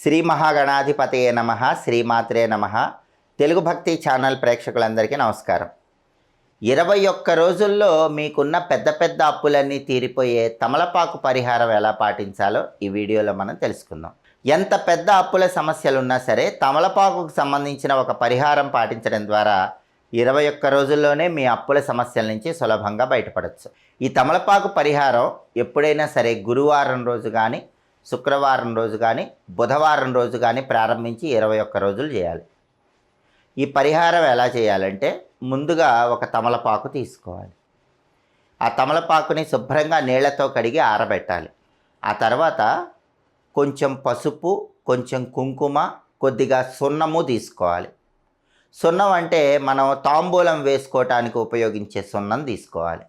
శ్రీ మహాగణాధిపతయే నమ శ్రీమాత్రే నమ. తెలుగు భక్తి ఛానల్ ప్రేక్షకులందరికీ నమస్కారం. ఇరవై ఒక్క రోజుల్లో మీకున్న పెద్ద పెద్ద అప్పులన్నీ తీరిపోయే తమలపాకు పరిహారం ఎలా పాటించాలో ఈ వీడియోలో మనం తెలుసుకుందాం. ఎంత పెద్ద అప్పుల సమస్యలు ఉన్నా సరే తమలపాకుకు సంబంధించిన ఒక పరిహారం పాటించడం ద్వారా ఇరవై ఒక్క రోజుల్లోనే మీ అప్పుల సమస్యల నుంచి సులభంగా బయటపడవచ్చు ఈ తమలపాకు పరిహారం ఎప్పుడైనా సరే గురువారం రోజు కానీ శుక్రవారం రోజు కానీ బుధవారం రోజు కానీ ప్రారంభించి ఇరవై ఒక్క రోజులు చేయాలి. ఈ పరిహారం ఎలా చేయాలంటే ముందుగా ఒక తమలపాకు తీసుకోవాలి. ఆ తమలపాకుని శుభ్రంగా నీళ్ళతో కడిగి ఆరబెట్టాలి. ఆ తర్వాత కొంచెం పసుపు కొంచెం కుంకుమ కొద్దిగా సున్నము తీసుకోవాలి. సున్నం అంటే మనం తాంబూలం వేసుకోవటానికి ఉపయోగించే సున్నం తీసుకోవాలి.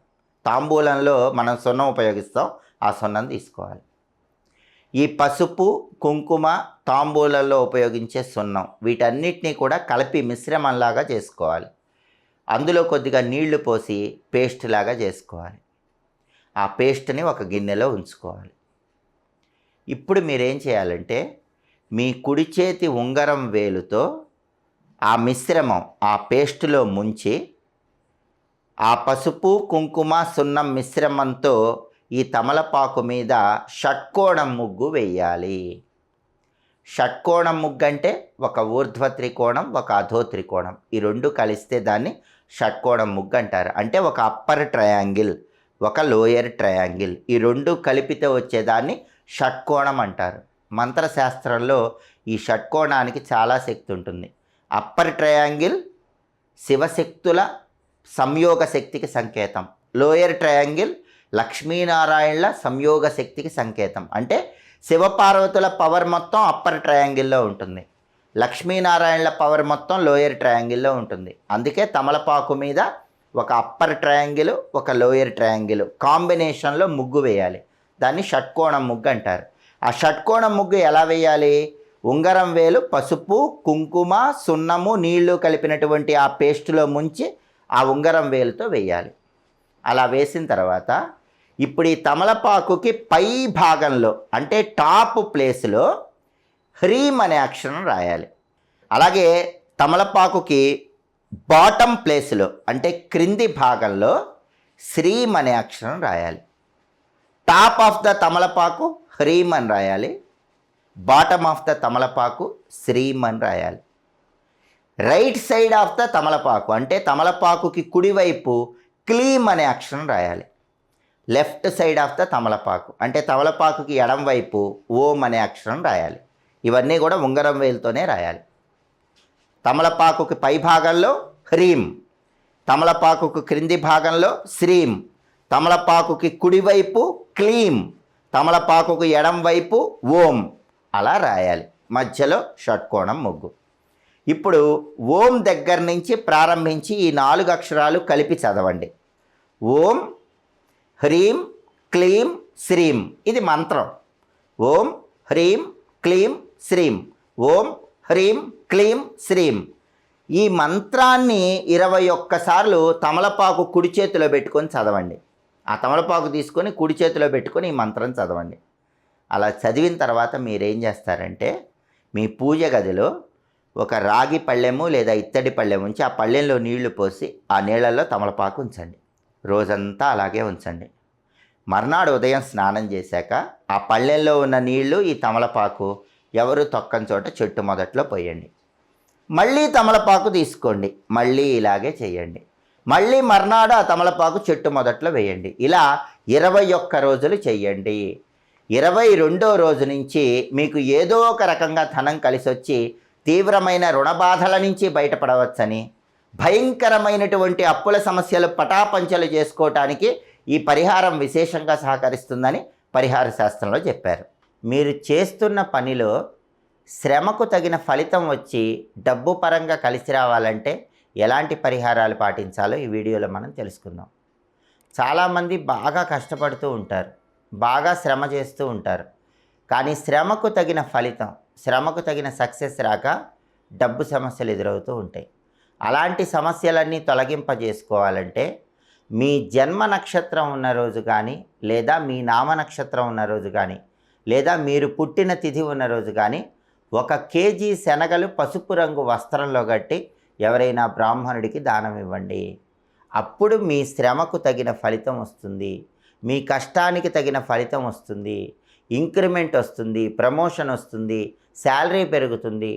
తాంబూలంలో మనం సున్నం ఉపయోగిస్తాం ఆ సున్నం తీసుకోవాలి. ఈ పసుపు కుంకుమ తాంబూలలో ఉపయోగించే సున్నం. వీటన్నిటినీ కూడా కలిపి మిశ్రమంలాగా చేసుకోవాలి. అందులో కొద్దిగా నీళ్ళు పోసి పేస్ట్ లాగా చేసుకోవాలి. ఆ పేస్ట్ని ఒక గిన్నెలో ఉంచుకోవాలి. ఇప్పుడు మీరేం చేయాలంటే మీ కుడి చేతి ఉంగరం వేలుతో ఆ మిశ్రమం ఆ పేస్టులో ముంచి ఆ పసుపు కుంకుమ సున్నం మిశ్రమంతో ఈ తమలపాకు మీద షట్కోణం ముగ్గు వేయాలి. షట్కోణం ముగ్గు అంటే ఒక ఊర్ధ్వ త్రికోణం ఒక అధో త్రికోణం. ఈ రెండు కలిస్తే దాన్ని షట్కోణం ముగ్గు అంటారు. అంటే ఒక అప్పర్ ట్రయాంగిల్ ఒక లోయర్ ట్రయాంగిల్. ఈ రెండు కలిపితే వచ్చేదాన్ని షట్కోణం అంటారు. మంత్రశాస్త్రంలో ఈ షట్కోణానికి చాలా శక్తి ఉంటుంది. అప్పర్ ట్రయాంగిల్ శివశక్తుల సంయోగ శక్తికి సంకేతం. లోయర్ ట్రయాంగిల్ లక్ష్మీనారాయణల సంయోగ శక్తికి సంకేతం. అంటే శివపార్వతుల పవర్ మొత్తం అప్పర్ ట్రయాంగిల్లో ఉంటుంది. లక్ష్మీనారాయణల పవర్ మొత్తం లోయర్ ట్రయాంగిల్లో ఉంటుంది. అందుకే తమలపాకు మీద ఒక అప్పర్ ట్రయాంగిల్ ఒక లోయర్ ట్రయాంగిల్ కాంబినేషన్లో ముగ్గు వేయాలి. దాన్ని షట్కోణం ముగ్గు అంటారు. ఆ షట్కోణం ముగ్గు ఎలా వేయాలి? ఉంగరం వేలు పసుపు కుంకుమ సున్నము నీళ్ళు కలిపినటువంటి ఆ పేస్టులో ముంచి ఆ ఉంగరం వేలుతో వేయాలి. అలా వేసిన తర్వాత ఇప్పుడు ఈ తమలపాకుకి పై భాగంలో అంటే టాప్ ప్లేస్లో హ్రీం అనే అక్షరం రాయాలి. అలాగే తమలపాకుకి బాటమ్ ప్లేస్లో అంటే క్రింది భాగంలో శ్రీం అనే అక్షరం రాయాలి. టాప్ ఆఫ్ ద తమలపాకు హ్రీం అని రాయాలి. బాటమ్ ఆఫ్ ద తమలపాకు శ్రీం అని రాయాలి. రైట్ సైడ్ ఆఫ్ ద తమలపాకు అంటే తమలపాకుకి కుడివైపు క్లీమ్ అనే అక్షరం రాయాలి. లెఫ్ట్ సైడ్ ఆఫ్ ద తమలపాకు. అంటే తమలపాకుకి ఎడం వైపు ఓం అనే అక్షరం రాయాలి. ఇవన్నీ కూడా ఉంగరం వేలుతోనే రాయాలి. తమలపాకుకి పై భాగంలో హ్రీం. తమలపాకుకు క్రింది భాగంలో శ్రీం. తమలపాకుకి కుడివైపు క్లీం. తమలపాకుకు ఎడం వైపు ఓం. అలా రాయాలి. మధ్యలో షట్కోణం ముగ్గు. ఇప్పుడు ఓం దగ్గర నుంచి ప్రారంభించి ఈ నాలుగు అక్షరాలు కలిపి చదవండి. ఓం హ్రీం క్లీం శ్రీం. ఇది మంత్రం. ఓం హ్రీం క్లీం శ్రీం. ఓం హ్రీం క్లీం శ్రీం. ఈ మంత్రాన్ని ఇరవై ఒక్కసార్లు తమలపాకు కుడి చేతిలో పెట్టుకొని చదవండి. ఆ తమలపాకు తీసుకొని కుడి చేతిలో పెట్టుకొని ఈ మంత్రం చదవండి. అలా చదివిన తర్వాత మీరేం చేస్తారంటే మీ పూజ గదిలో ఒక రాగి పళ్ళెము లేదా ఇత్తడి పళ్ళెం ఉంచి ఆ పళ్ళెంలో నీళ్ళు పోసి ఆ నీళ్ళల్లో తమలపాకు ఉంచండి. రోజంతా అలాగే ఉంచండి. మర్నాడు ఉదయం స్నానం చేశాక ఆ పళ్ళెంలో ఉన్న నీళ్ళు ఈ తమలపాకు ఎవరు తొక్కని చోట చెట్టు మొదట్లో పోయండి. మళ్ళీ తమలపాకు తీసుకోండి. మళ్ళీ ఇలాగే చేయండి. మళ్ళీ మర్నాడు ఆ తమలపాకు చెట్టు మొదట్లో వేయండి. ఇలా ఇరవై ఒక్క రోజులు చెయ్యండి ఇరవై రెండో రోజు నుంచి మీకు ఏదో ఒక రకంగా ధనం కలిసొచ్చి తీవ్రమైన రుణబాధల నుంచి బయటపడవచ్చని భయంకరమైనటువంటి అప్పుల సమస్యలు పటాపంచలు చేసుకోవటానికి ఈ పరిహారం విశేషంగా సహకరిస్తుందని పరిహార శాస్త్రంలో చెప్పారు. మీరు చేస్తున్న పనిలో శ్రమకు తగిన ఫలితం వచ్చి డబ్బు పరంగా కలిసి రావాలంటే ఎలాంటి పరిహారాలు పాటించాలో ఈ వీడియోలో మనం తెలుసుకుందాం. చాలామంది బాగా కష్టపడుతూ ఉంటారు బాగా శ్రమ చేస్తూ ఉంటారు. కానీ శ్రమకు తగిన ఫలితం శ్రమకు తగిన సక్సెస్ రాక డబ్బు సమస్యలు ఎదురవుతూ ఉంటాయి. అలాంటి సమస్యలన్నీ తొలగింపజేసుకోవాలంటే మీ జన్మ నక్షత్రం ఉన్న రోజు కానీ లేదా మీ నామ నక్షత్రం ఉన్న రోజు కానీ లేదా మీరు పుట్టిన తిథి ఉన్న రోజు కానీ ఒక కేజీ శనగలు పసుపు రంగు వస్త్రంలో కట్టి ఎవరైనా బ్రాహ్మణుడికి దానం ఇవ్వండి. అప్పుడు మీ శ్రమకు తగిన ఫలితం వస్తుంది. మీ కష్టానికి తగిన ఫలితం వస్తుంది. ఇంక్రిమెంట్ వస్తుంది ప్రమోషన్ వస్తుంది శాలరీ పెరుగుతుంది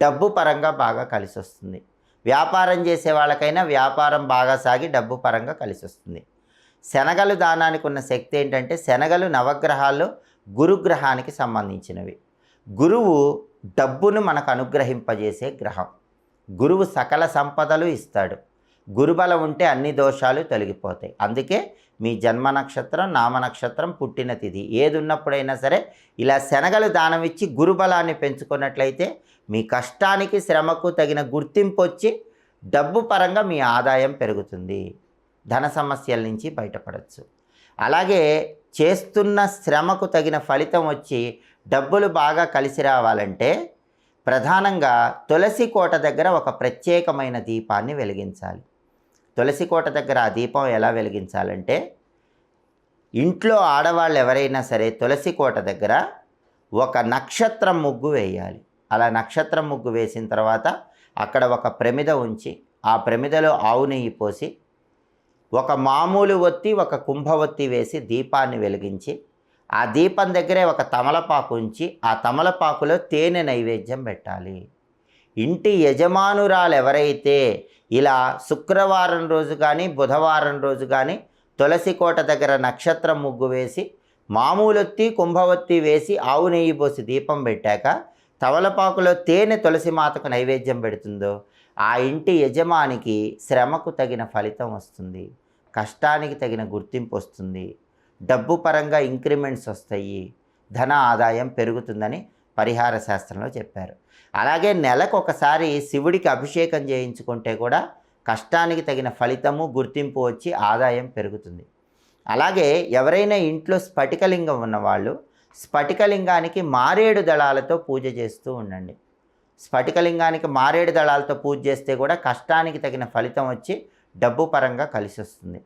డబ్బు పరంగా బాగా కలిసి వస్తుంది వ్యాపారం చేసే వాళ్ళకైనా వ్యాపారం బాగా సాగి డబ్బు పరంగా కలిసి వస్తుంది శనగలు దానానికి ఉన్న శక్తి ఏంటంటే శనగలు నవగ్రహాల్లో గురుగ్రహానికి సంబంధించినవి. గురువు డబ్బును మనకు అనుగ్రహింపజేసే గ్రహం. గురువు సకల సంపదలు ఇస్తాడు. గురుబలం ఉంటే అన్ని దోషాలు తొలగిపోతాయి. అందుకే మీ జన్మ నక్షత్రం నామ నక్షత్రం పుట్టిన తిథి ఏది ఉన్నప్పుడైనా సరే ఇలా శనగలు దానం ఇచ్చి గురుబలాన్ని పెంచుకున్నట్లయితే మీ కష్టానికి శ్రమకు తగిన గుర్తింపు వచ్చి డబ్బు పరంగా మీ ఆదాయం పెరుగుతుంది. ధన సమస్యల నుంచి బయటపడవచ్చు అలాగే చేస్తున్న శ్రమకు తగిన ఫలితం వచ్చి డబ్బులు బాగా కలిసి రావాలంటే ప్రధానంగా తులసి కోట దగ్గర ఒక ప్రత్యేకమైన దీపాన్ని వెలిగించాలి. తులసి కోట దగ్గర ఆ దీపం ఎలా వెలిగించాలంటే ఇంట్లో ఆడవాళ్ళు ఎవరైనా సరే తులసి కోట దగ్గర ఒక నక్షత్రం ముగ్గు వేయాలి. అలా నక్షత్రం ముగ్గు వేసిన తర్వాత అక్కడ ఒక ప్రమిద ఉంచి ఆ ప్రమిదలో ఆవు నెయ్యి పోసి ఒక మామూలు ఒత్తి ఒక కుంభవత్తి వేసి దీపాన్ని వెలిగించి ఆ దీపం దగ్గరే ఒక తమలపాకు ఉంచి ఆ తమలపాకులో తేనె నైవేద్యం పెట్టాలి. ఇంటి యజమానురాలు ఎవరైతే ఇలా శుక్రవారం రోజు కానీ బుధవారం రోజు కానీ తులసి కోట దగ్గర నక్షత్రం ముగ్గు వేసి మామూలొత్తి కుంభవత్తి వేసి ఆవు నెయ్యి పోసి దీపం పెట్టాక తవలపాకులో తేనె తులసి మాతకు నైవేద్యం పెడుతుందో ఆ ఇంటి యజమానికి శ్రమకు తగిన ఫలితం వస్తుంది. కష్టానికి తగిన గుర్తింపు వస్తుంది. డబ్బు పరంగా ఇంక్రిమెంట్స్ వస్తాయి. ధన ఆదాయం పెరుగుతుందని పరిహార శాస్త్రంలో చెప్పారు. అలాగే నెలకు ఒకసారి శివుడికి అభిషేకం చేయించుకుంటే కూడా కష్టానికి తగిన ఫలితము గుర్తింపు వచ్చి ఆదాయం పెరుగుతుంది. అలాగే ఎవరైనా ఇంట్లో స్ఫటికలింగం ఉన్నవాళ్ళు స్ఫటికలింగానికి మారేడు దళాలతో పూజ చేస్తూ ఉండండి. స్ఫటికలింగానికి మారేడు దళాలతో పూజ చేస్తే కూడా కష్టానికి తగిన ఫలితం వచ్చి డబ్బు పరంగా కలిసి వస్తుంది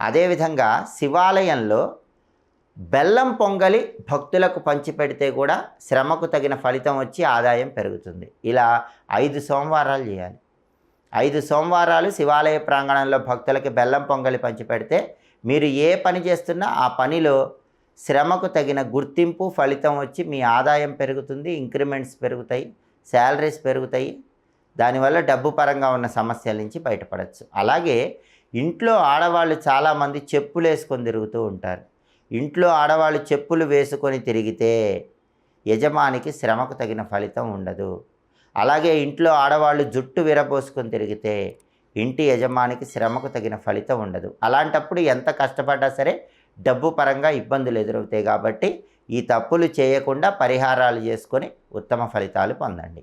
అదేవిధంగా శివాలయంలో బెల్లం పొంగలి భక్తులకు పంచిపెడితే కూడా శ్రమకు తగిన ఫలితం వచ్చి ఆదాయం పెరుగుతుంది. ఇలా ఐదు సోమవారాలు చేయాలి. ఐదు సోమవారాలు శివాలయ ప్రాంగణంలో భక్తులకి బెల్లం పొంగలి పంచిపెడితే మీరు ఏ పని చేస్తున్నా ఆ పనిలో శ్రమకు తగిన గుర్తింపు ఫలితం వచ్చి మీ ఆదాయం పెరుగుతుంది ఇంక్రిమెంట్స్ పెరుగుతాయి శాలరీస్ పెరుగుతాయి. దానివల్ల డబ్బు పరంగా ఉన్న సమస్యల నుంచి బయటపడవచ్చు అలాగే ఇంట్లో ఆడవాళ్ళు చాలామంది చెప్పులు వేసుకొని తిరుగుతూ ఉంటారు. ఇంట్లో ఆడవాళ్ళు చెప్పులు వేసుకొని తిరిగితే యజమానికి శ్రమకు తగిన ఫలితం ఉండదు. అలాగే ఇంట్లో ఆడవాళ్ళు జుట్టు విరబోసుకొని తిరిగితే ఇంటి యజమానికి శ్రమకు తగిన ఫలితం ఉండదు. అలాంటప్పుడు ఎంత కష్టపడ్డా సరే డబ్బు పరంగా ఇబ్బందులు ఎదురవుతాయి కాబట్టి ఈ తప్పులు చేయకుండా పరిహారాలు చేసుకొని ఉత్తమ ఫలితాలు పొందండి.